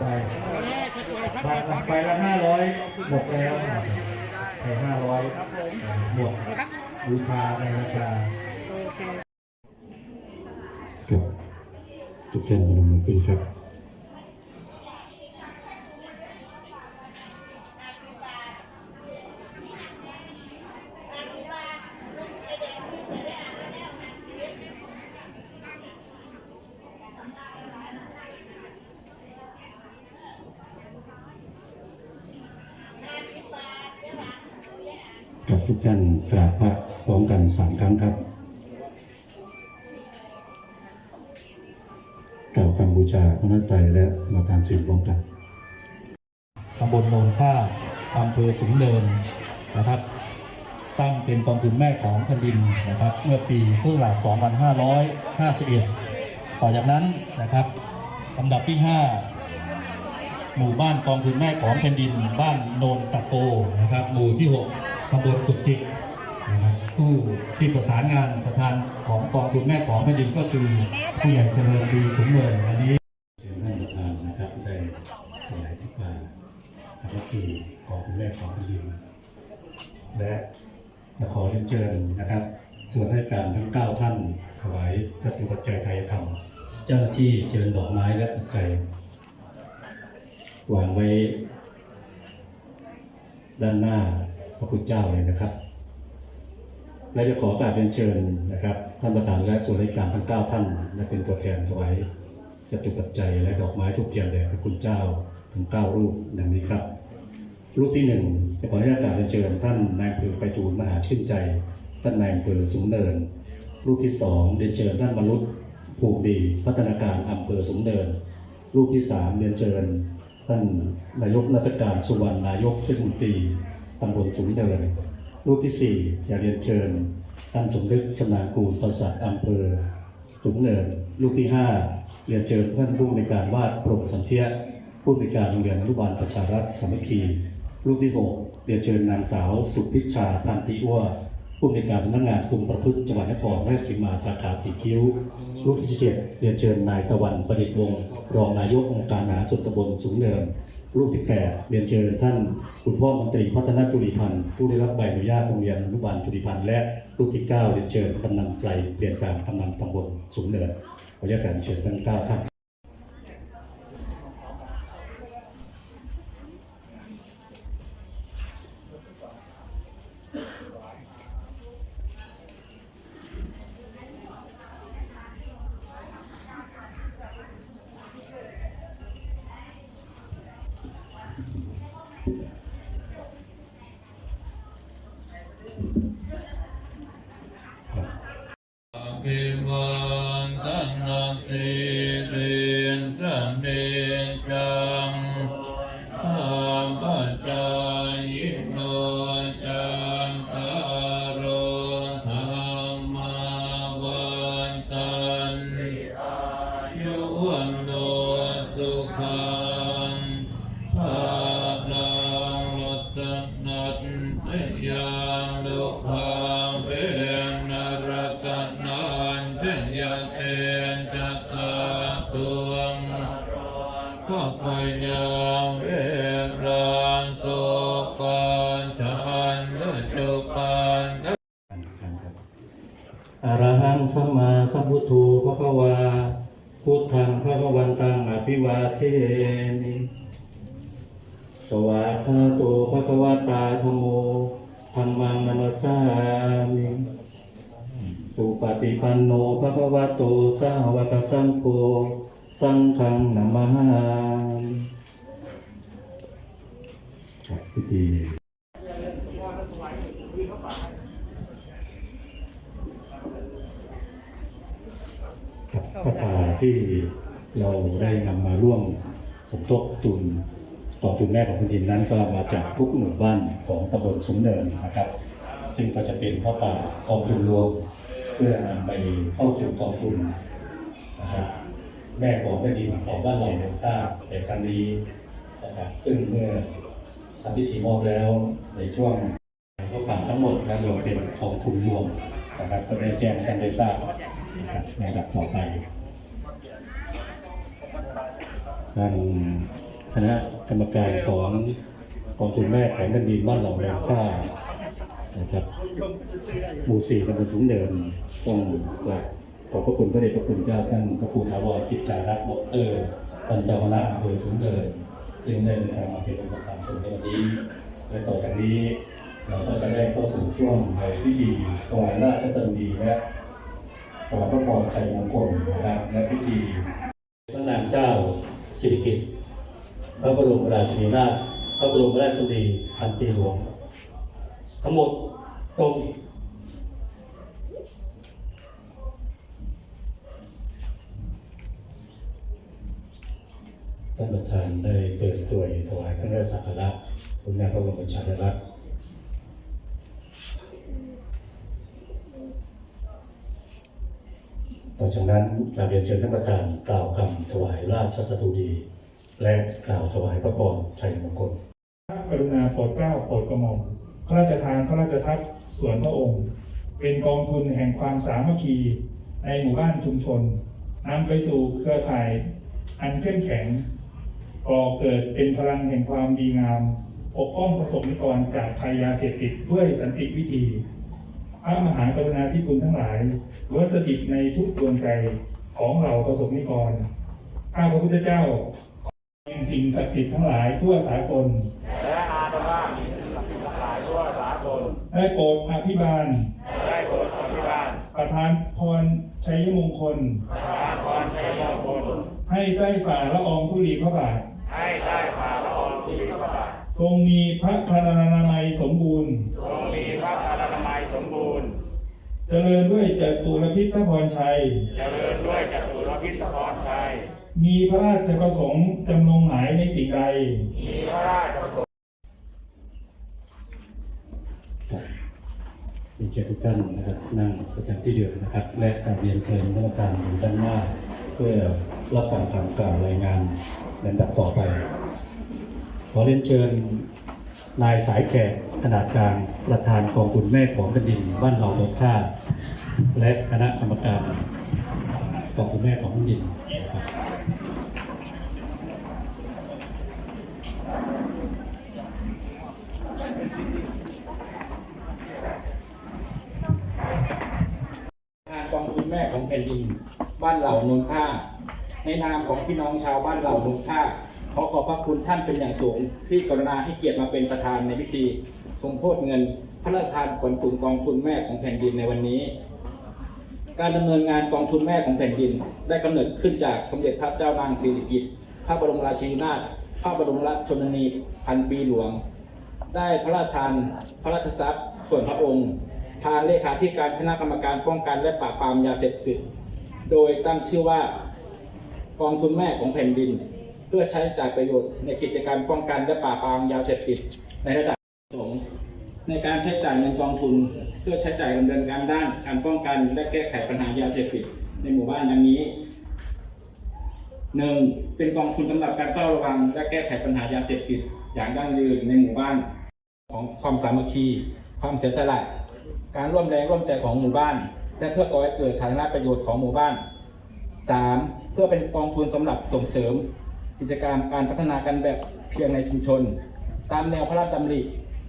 ไปไปไปละห้าร้อยหมดแล้วไปห้าร้อยหมดบูชาในราคาครับทุกท่านพนมมือขึ้นครับ กับทุกท่านกราบพระพร้อมกันสามครั้งครับกล่าวคำบูชาพระนัตไตรและมาทานสิ่งร่วมกันตำบลโนนท่าอำเภอสูงเนินนะครับตั้งเป็นกองทุนแม่ของแผ่นดินนะครับ เมื่อปีพุทธศักราช 2551 ต่อจากนั้นนะครับลำดับที่ 5 หมู่บ้านกองทุนแม่ของแผ่นดิน บ้านโนนตะโกนะครับ หมู่ที่ 6 ตำบลกุดจิกนะครับผู้ที่ประสานงานประธานของกองทุนแม่ของแผ่นดินก็คือผู้ใหญ่เจริญดีสูงเนินอันนี้เชิญท่านประธานนะครับได้ถวายที่มาก็คือของคุณแม่ของคุณดินและจะขอเรียนเชิญนะครับ ส่วนให้การทั้ง 9 ท่านถวายจตุปัจจัยไทยธรรมเจ้าหน้าที่เชิญดอกไม้และปัจจัยวางไว้ด้านหน้า พระพุทธเจ้าเลยนะครับ และจะขอกาบเรียนเชิญนะครับ ท่านประธานและส่วนราชการทั้ง9ท่านและเป็นตัวแทนถวายจตุปัจจัยและดอกไม้ทุกเทียนแด่พระคุณเจ้าถึงเก้ารูปดังนี้ครับ รูปที่หนึ่งจะขออนุญาตกราบเรียนเชิญท่านนายอำเภอไปทูลมหาชื่นใจ ท่านนายอำเภอสูงเนิน รูปที่สองเรียนเชิญท่านมรุษภูมิดีพัฒนาการอำเภอสูงเนิน รูปที่สามเรียนเชิญท่านนายกรัฐการสุวรรณนายกเทศมนตรี ตำบลสูงเนิน รูปที่สี่จะเรียนเชิญท่านสมฤทธิ์ชำนาญกูลประสาทอำเภอ สูงเนิน รูปที่ 5 เรียนเชิญท่านผู้ในการวาดโปร่งสันเทียผู้ในการโรงเรียนอนุบาลประชารัฐสามัคคี รูปที่ 6 เรียนเชิญนางสาวสุพิชชาพันติอ้ว ผู้ในวยการสำนักงานคุมประพฤติจังหวัดนครราชสีมาสาขาสีคิ้วลูกที่7เรียนเชิญนายตะวันประดิษฐ์วงศ์รองนายกองค์การมหาส่วนตำบลสูงเนินลูกที่8เรียนเชิญท่านคุณพ่อมนตรีพัฒนาจุลิพันธ์ผู้ได้รับใบอนุญาตโรงเรียนอนุบาลจุลิพันธ์และลูกที่9เรียนเชิญกำนันไตรเปลี่ยนการกำนันตำบลสูงเนินขออนุญาตเชิญทั้ง9ท่าน อรหังสัมมาสัมพุทโธพระควาพุทธังพระวันตังอภิวาเทมิสวากขาโตพระควตาธโมธัมมังนัมสสามิสุปฏิปันโนพระคะวโตสาวกสังโฆสังฆังนามามิพิธี ครับพระป่าที่เราได้นำมาร่วมสมทบทุนต่อทุนแม่ของแผ่นดินนั้นก็มาจากทุกหมู่บ้านของตำบลสมเนินนะครับ ซึ่งก็จะเป็นพระป่ากองทุนรวมเพื่อนำไปเข้าสู่กองทุนนะครับแม่ของแผ่ดินของบ้านเราเนี่ยทราบแต่ครั้งนี้นะครับซึ่งเมื่อทำพิธีมอบแล้วในช่วงพวกป่าทั้งหมดนะรวมเป็นของทุนรวมนะครับก็ได้แจ้งให้ท่านได้ทราบ นะครับในระดับต่อไปท่างคณะกรรมการของกองทุนแม่ของแผ่นดินบ้านเหล่าแรงค่านะครับหมู่สี่ตำบลถุงเดินต้องกราบขอบพระคุณพระเดชพระคุณเจ้าท่านพระครูถาวรกิจจารักษ์ดอกเตอร์ท่านเจ้าอำเภอสูงเนินซึ่งได้เดินทางมาเป็นประธานสงฆ์ในวันนี้และต่อจากนี้ เราก็จะได้เข้าสู่ช่วงในพิธีถวายราชสดุดีและ ถวายพระพรชัยมงคลนะครับและพิธีพระนางเจ้าสิริกิติ์พระบรมราชินีนาถพระบรมราชชนนีพันปีหลวง ทั้งหมดตรงท่านประธานได้เปิดตัวถวายพระราชสักการะคุณแม่พระบรมชาลักษณ์ ต่อจากนั้นกราบเรียนเชิญท่านประธานกล่าวคำถวายราชสดุดี และกล่าวถวายพระพรชัยมงคลกรุณาโปรดเกล้าโปรดกระหม่อมพระราชทานพระราชทัพส่วนพระองค์ เป็นกองทุนแห่งความสามัคคีในหมู่บ้านชุมชนนำไปสู่เครือข่าย อันเข้มแข็งก่อเกิดเป็นพลังแห่งความดีงามปกป้องประสบนิกรจากภัยยาเสพติดด้วยสันติวิธี ระมหากรุณาธิคุณทั้งหลายล้วนสถิตในทุกดวงใจของเราประสบนิกรข้าพระพุทธเจ้าสิ่งศักดิ์สิทธิ์ทั้งหลายทั่วสากลและอาตมามีสักดิ์ทั้งหลายทั่วสากลได้โปรดอภิบาลได้โปรดอภิบาล ประธานพรชัยมงคลประทานพรชัยมงคล ให้ใต้ฝ่าละอองธุลีพระบาทให้ได้ฝ่าละอองธุลีพระบาท ทรงมีพระพลานามัยสมบูรณ์ ทรงมีพระพลานามัยสมบูรณ์ เจริญด้วยจตุรพิทพรชัย เจริญด้วยจตุรพิทพรชัย มีพระราชประสงค์จำนงหมายในสิ่งใด มีพระราชประสงค์ครับมีเกียรติทุกท่านนะครับนั่งประจำที่เดิมนะครับ และการเรียนเชิญท่านประธานอยู่ด้านหน้า เพื่อรับฟังคำกล่าวรายงานลำดับต่อไป ขอเรียนเชิญ นายสายแขกขนาดกลางประธานกองทุนแม่ของแผ่นดินบ้านเราลดค่า และคณะกรรมการกองทุนแม่ของแผ่นดินทางกองทุนแม่ของแผ่นดินบ้านเหล่านนท่าในนามของพี่น้องชาวบ้านเหล่านนท่า ขอขอบพระคุณท่านเป็นอย่างสูง ที่กรุณาให้เกียรติมาเป็นประธานในพิธีสมโพธิเงิน พระราชทานผลกลุ่มกองทุนแม่ของแผ่นดินในวันนี้ การดำเนินงานกองทุนแม่ของแผ่นดิน ได้กำเนิดขึ้นจากสมเด็จพระเจ้านางสิริกิติ์พระบรมราชินีนาถพระบรมราชชนนีพันปีหลวง ได้พระราชทานพระราชทรัพย์ส่วนพระองค์ทางเลขาธิการคณะกรรมการป้องกันและปราบปรามยาเสพติด โดยตั้งชื่อว่ากองทุนแม่ของแผ่นดิน เพื่อใช้จ่ายประโยชน์ในกิจการป้องกันและปราบปรามยาเสพติดในระดับสงในการใช้จ่ายเงินกองทุน เพื่อใช้จ่ายดำเนินการด้านการป้องกันและแก้ไขปัญหายาเสพติดในหมู่บ้านดังนี้หนึ่งเป็นกองทุนสำหรับการเฝ้าระวัง และแก้ไขปัญหายาเสพติดอย่างยั่งยืนในหมู่บ้าน ของความสามัคคี ความเสียสละการร่วมแรงร่วมใจของหมู่บ้าน และเพื่อก่อให้เกิดสาธารณประโยชน์ของหมู่บ้าน 3. เพื่อเป็นกองทุนสำหรับส่งเสริม กิจกรรมการพัฒนากันแบบเพียงในชุมชน ตามแนวพระราชดำริ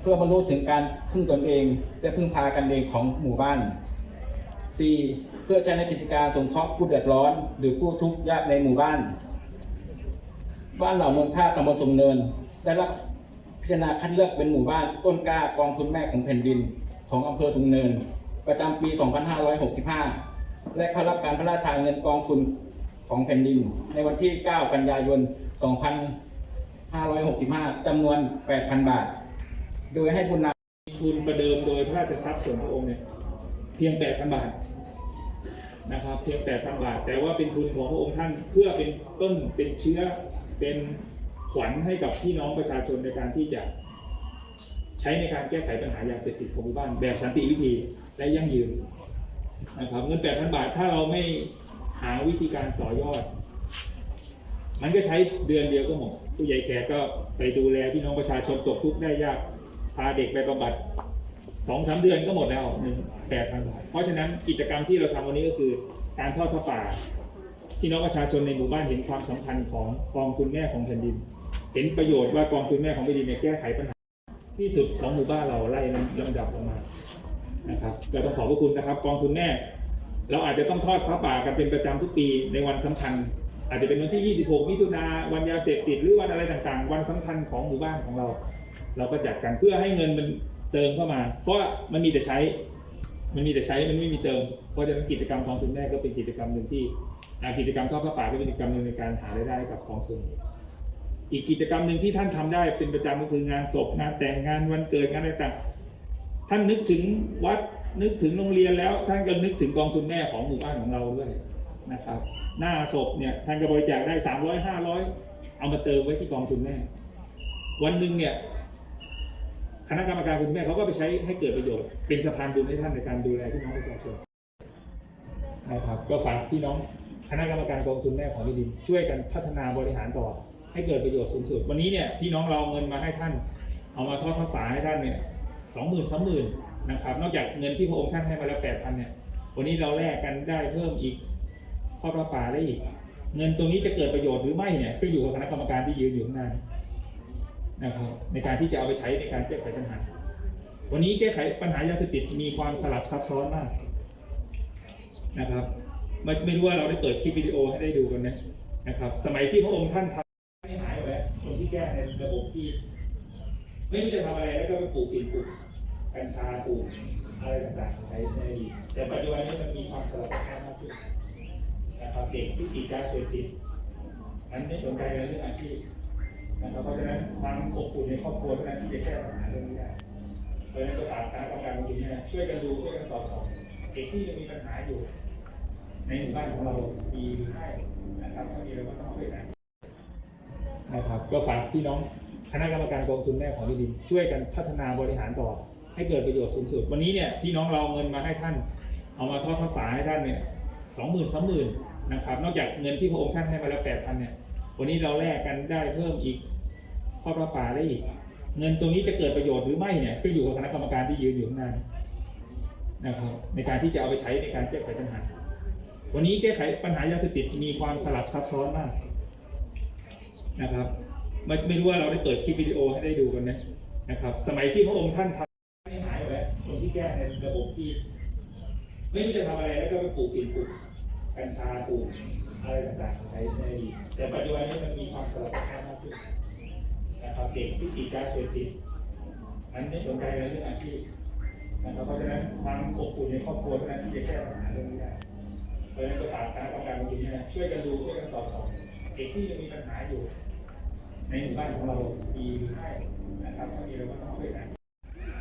เพื่อบรรลุถึงการพึ่งตนเอง และพึ่งพากันเองของหมู่บ้าน 4. เพื่อใช้ในกิจการสงเคราะห์ผู้เดือดร้อน หรือผู้ทุกข์ยากในหมู่บ้าน บ้านเหล่านนท่าตำบลสมเนิน ได้รับพิจารณาคัดเลือกเป็นหมู่บ้านต้นกล้ากองทุนแม่ของแผ่นดิน ของอำเภอสุงเนิน ประจำปี 2565 และเข้ารับการพระราชทานเงินกองทุน ของแผ่นดิน ในวันที่ 9 กันยายน 2565 จำนวน 8,000 บาท โดยให้บุญนำทุนประเดิมโดยพระราชทรัพย์ส่วนพระองค์เนี่ยเพียงแปดพันบาทนะครับ เพียงแปดพันบาท แต่ว่าเป็นทุนของพระองค์ท่านเพื่อเป็นต้นเป็นเชื้อเป็นขวัญให้กับพี่น้องประชาชนในการที่จะใช้ในการแก้ไขปัญหายาเสพติดของหมู่บ้านแบบสันติวิธีและยั่งยืนนะครับเงินแปดพันบาทถ้าเราไม่ หาวิธีการต่อยอด มันก็ใช้เดือนเดียวก็หมดผู้ใหญ่แก่ก็ไปดูแลพี่น้องประชาชนตกทุกข์ได้ยากพาเด็กไปบำบัดสองสามเดือนก็หมดแล้วหนึ่งแปดพันบาทเพราะฉะนั้นกิจกรรมที่เราทำวันนี้ก็คือ การทอดผ้าป่าพี่น้องประชาชนในหมู่บ้านเห็นความสำคัญของกองทุนแม่ของแผ่นดิน เห็นประโยชน์ว่ากองทุนแม่ของแผ่นดินเนี่ยแก้ไขปัญหาที่สุดของหมู่บ้านเราไล่ลำดับลงมานะครับก็ต้องขอบพระคุณนะครับ กองทุนแม่ เราอาจจะต้องทอดพระป่ากันเป็นประจำทุกปีในวันสำคัญ อาจจะเป็นวันที่ 26 มิถุนาวันยาเสพติดหรือวันอะไรต่างๆ วันสำคัญของหมู่บ้านของเรา เราก็จัดกันเพื่อให้เงินมันเติมเข้ามา เพราะว่ามันมีแต่ใช้ มันมีแต่ใช้มันไม่มีเติม เพราะฉะนั้นกิจกรรมกองทุนแม่ก็เป็นกิจกรรมหนึ่งที่กิจกรรมทอดพระป่าก็เป็นกิจกรรมหนึ่งในการหารายได้กับกองทุนอีกกิจกรรมหนึ่งที่ท่านทำได้เป็นประจำก็คืองานศพงานแต่งงานวันเกิดงานอะไรต่าง ท่านนึกถึงวัดนึกถึงโรงเรียนแล้ว ท่านก็นึกถึงกองทุนแม่ของหมู่บ้านของเราด้วยนะครับ หน้าศพเนี่ยท่านก็บริจาคได้สามร้อยห้าร้อยเอามาเติมไว้ที่กองทุนแม่ วันหนึ่งเนี่ยคณะกรรมการคุณแม่เขาก็ไปใช้ให้เกิดประโยชน์เป็นสะพานบุญให้ท่านในการดูแลพี่น้องประชาชนนะครับ ก็ฝากพี่น้องคณะกรรมการกองทุนแม่ของแผ่ดิน ช่วยกันพัฒนาบริหารต่อให้เกิดประโยชน์สูงสุด วันนี้เนี่ยพี่น้องเราเงินมาให้ท่าน เอามาทอดพระป่าให้ท่านเนี่ย สองหมื่นสามหมื่นนะครับ นอกจากเงินที่พระองค์ท่านให้มาแล้วแปดพันเนี่ย วันนี้เราแลกกันได้เพิ่มอีกทอดพระป่าได้อีก เงินตรงนี้จะเกิดประโยชน์หรือไม่เนี่ยก็อยู่กับคณะกรรมการที่ยืนอยู่ข้างหน้านะครับ ในการที่จะเอาไปใช้ในการแก้ไขปัญหา วันนี้แก้ไขปัญหายาเสพติดมีความสลับซับซ้อนมากนะครับไม่ไม่รู้ว่าเราได้เปิดคลิปวิดีโอให้ได้ดูกันนะนะครับ สมัยที่พระองค์ท่านทำให้หายไปแล้วคนที่แก้ในระบบที่ ไม่รู้จะทำอะไรแล้วก็ไปปลูกฝิ่นปลูกกัญชาปลูกอะไรต่างๆใช้ในอดีแต่ปัจจุบันนี้มันมีความสลับซับซ้อนมากขึ้นนะครับเด็กที่ติดยาเสพติดนั้นไม่สนใจเรื่องอาชีพนะครับเพราะฉะนั้นความอบอุ่นในครอบครัวเท่านั้นที่จะแก้ปัญหาเรื่องนี้ได้เพราะฉะนั้นก็ฝากคณะกรรมการจริงๆนะช่วยกันดูช่วยกันสอบสอบเด็กที่ยังมีปัญหาอยู่ ในหมู่บ้านของเรามีหรือไม่นะครับถ้ามีเราก็ต้องช่วยกันนะครับ ก็ฝากพี่น้อง คณะกรรมการกองทุนแม่ของแผ่นดิน ช่วยกันพัฒนาบริหารต่อ ให้เกิดประโยชน์สูงสุด วันนี้เนี่ยพี่น้องเราเอาเงินมาให้ท่าน เอามาทอดพระป่าให้ท่านเนี่ยสองหมื่นสามหมื่นนะครับ นอกจากเงินที่พระองค์ท่านให้มาแล้วแปดพันเนี่ย วันนี้เราแลกกันได้เพิ่มอีกทอดพระป่าได้อีก เงินตรงนี้จะเกิดประโยชน์หรือไม่เนี่ยก็อยู่กับคณะกรรมการที่ยืนอยู่ข้างหน้านะครับในการที่จะเอาไปใช้ในการแก้ไขปัญหา วันนี้แก้ไขปัญหายาเสพติดมีความสลับซับซ้อนมากนะครับ ไม่ไม่รู้ว่าเราได้เปิดคลิปวิดีโอให้ได้ดูกันนะนะครับ สมัยที่พระองค์ท่านทำให้หายไปแล้วคนที่แก้ในระบบที่ไม่รู้จะทำอะไรแล้วก็ไปปลูกฝิ่นปลูกกัญชาปลูกอะไรต่างๆใช้ในอดีแต่ปัจจุบันนี้มันมีความสลับซับซ้อนมากขึ้นนะครับเด็กที่ติดยาเสพติดนั้นไม่สนใจเรื่องอาชีพนะครับเพราะฉะนั้นความอบอุ่นในครอบครัวเท่านั้นที่จะแก้ปัญหาเรื่องนี้ได้เพราะฉะนั้นก็ฝากคณะกรรมการจริงๆนะช่วยกันดูช่วยกันสอบสอบเด็กที่ยังมีปัญหาอยู่ ในหมู่บ้านของเรามีหรือไม่นะครับถ้ามีเราก็ต้องช่วยกัน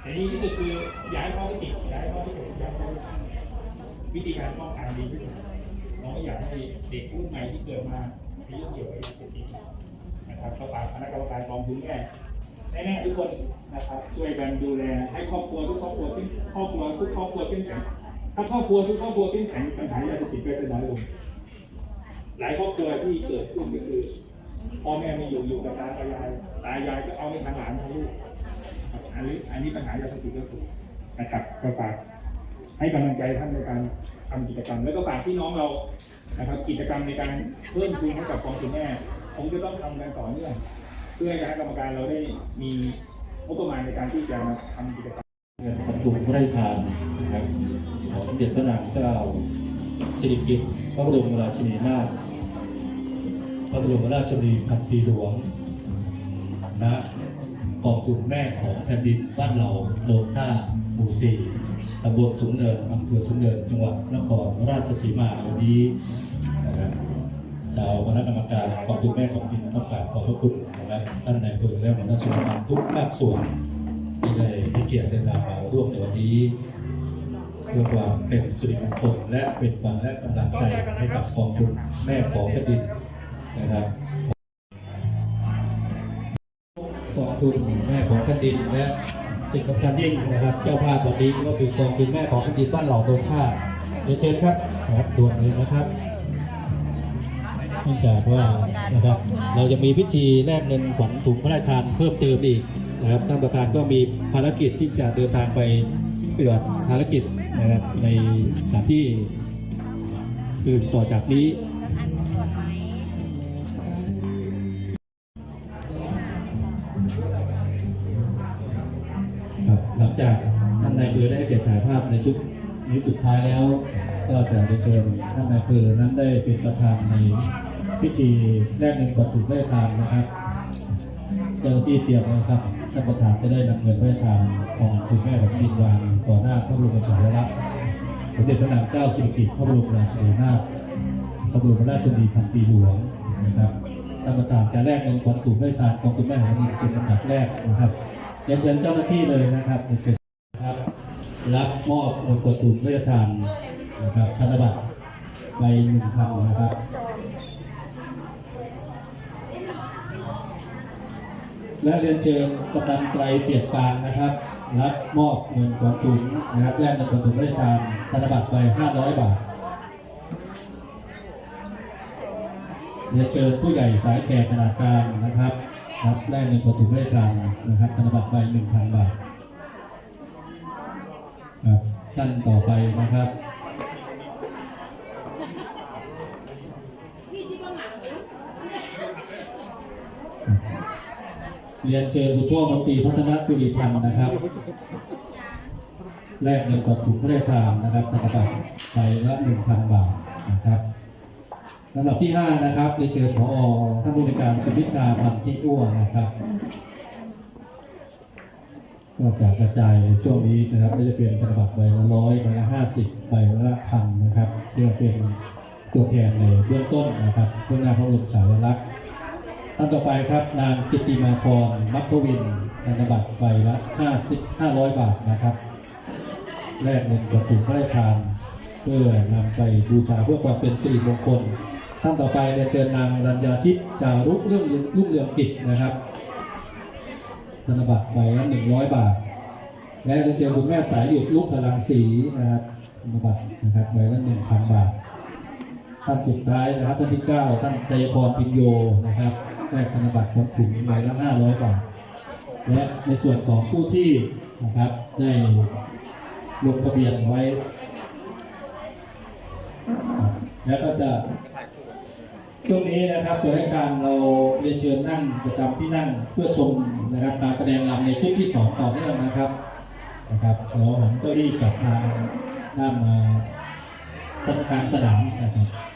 อันนี้ก็คือย้ายข้อที่ติดย้ายข้อที่ติดย้ายข้อที่ติดวิธีการป้องกันดีที่สุดเราไม่อยากให้เด็กรุ่นใหม่ที่เกิดมามีเรื่งเกี่ยวกับยาเสพติดนะครับก็ฝากคณะกรรมการกองทุนแม่แน่ๆทุกคนนะครับช่วยกันดูแลให้ครอบครัวทุกครอบครัวขึ้นครอบครัวทุกครอบครัวขึ้นแข็งถ้าครอบครัวทุกครอบครัวขึ้นแข็งปัญหายาเสพติดก็จะน้อยลงหลายครอบครัวที่เกิดขึ้นก็คือ พ่อแม่ไม่อยู่อยู่กับตาตายายตายายก็เอาไม่ทางหลานทางลูกอันนี้อันนี้ปัญหายาเสพติดก็คือนะครับก็ฝากให้กำลังใจท่านในการทำกิจกรรม แล้วก็ฝากพี่น้องเรานะครับ กิจกรรมในการเพิ่มทุนให้กับกองทุนแม่ผมจะต้องทำกันต่อเนื่องเพื่อให้คณะกรรมการเราได้มีงบประมาณในการที่จะมาทำกิจกรรมเงินบรรจุพระราชทานนะครับของสมเด็จพระนางเจ้าสิริกิติ์พระบรมราชินีนาถ พระบรมราชชนนีพันปีหลวงณกองทุนแม่ของแผ่นดินบ้านเราโนนท่าหมู่สี่ตำบลสูงเนินอำเภอสูงเนินจังหวัดนครราชสีมาวันนี้นะครับชาวคณะกรรมการกองทุนแม่ของดินต้องกราบขอบพระคุณนะครับท่านนายอำเภอและหัวหน้าส่วนราชการทุกภาคส่วนที่ได้ให้เกียรติเดินทางมาร่วมในวันนี้เพื่อความเป็นสิริมงคลและเป็นขวัญและกำลังใจให้กับกองทุนแม่ของแผ่นดิน นะครับกองทุนแม่ของแผ่นดินและสิ่งสำคัญยิ่งนะครับ เจ้าภาพวันนี้ก็คือกองทุนแม่ของแผ่นดินบ้านเหล่าโดนท่าเรียนเชิญครับครับด่วนเลยนะครับเนื่องจากว่านะครับเราจะมีพิธีแลกเงินขวัญถุงพระราชทานเพิ่มเติมอีกนะครับท่านประธานก็มีภารกิจที่จะเดินทางไปปฏิบัติภารกิจนะครับในสถานที่คือต่อจากนี้ จากท่านนายอำเภอได้ให้เกียรติถ่ายภาพในชุดนี้สุดท้ายแล้ว ก็จะได้เชิญท่านนายอำเภอนั้นได้เป็นประธานในพิธีแรกเงินก่อนถูกพระราชทานนะครับเจ้าหน้าที่เตรียมนะครับท่านประธานจะได้นำเงินพระราชทานของคุณแม่ของดินวางต่อหน้าพระบรมฉายาลักษ์สมเด็จพระนางเจ้าสิริกิติ์พระบรมราชินีนาถพระบรมราชชนนีพันปีหลวงนะครับท่านประธานจะแรกเงินก่อนถูกพระราชทานของคุณแม่ของดินเป็นลำดับแรกนะครับ เรียนเชิญเจ้าหน้าที่เลยนะครับครับ รับมอบเงินก่อนถูกพระราชทานนะครับธนบัตรใบหนึ่งพันนะครับและเรียนเชิญกำนันไตรเปียกกลางนะครับ รับมอบเงินกองทุนนะครับแลกเงินกองทุนพระราชทานธนบัตรไป500 บาท เรียนเชิญผู้ใหญ่สายแขกขนาดกลางนะครับ ครับแลกเงินกองทุนพระราชทานนะครับธนบัตรไป1,000บาทครับท่านต่อไปนะครับเรียนเชิญคุณพ่อมนตรีพัฒนาจุลีพันธ์นะครับแลกเงินกับถุงพระราชทานนะครับธนบัตรใบละหนึ่งพันบาทนะครับ ลำดับที่ห้านะครับเรียนเชิญผอท่านผู้ในการสุพิชาพันธิอ้วนะครับก็จะกระจายในช่วงนี้นะครับไม่จะเป็นธนบัตรใบละร้อยใบละห้าสิบใบละพันนะครับเพื่อเป็นตัวแทนในเบื้องต้นนะครับเพื่อหน้าพระบรมฉายาลักษณ์ท่านต่อไปครับนางกิติมาพรมัคควินธนบัตรใบละ50 500บาทนะครับแลกเงินกับถุงพระราชทานเพื่อนำไปบูชาเพื่อความเป็นสิริมงคล ท่านต่อไปเรียนเชิญนางรัญญาทิพย์จารุเรื่องรุ่งเรืองกิจนะครับธนบัตรใบละ100บาท และเรียนเชิญคุณแม่สายหยุดลูกพลังศรีนะครับธนบัตรนะครับใบละ1,000บาทท่านสุดท้ายนะครับท่านที่9ท่านชัยพรพินโยนะครับแจกธนบัตรคนถุงใบละ500บาท และในส่วนของผู้ที่นะครับได้ลงทะเบียนไว้ แล้วก็จะ ช่วงนี้นะครับส่วนราชการเราเรียนเชิญนั่งประจำที่นั่งเพื่อชมนะครับการแสดงรำในชุดที่ 2 ต่อเนื่องนะครับนะครับเราหันเก้าอี้กลับทางด้านมาธนาคารสนามนะครับ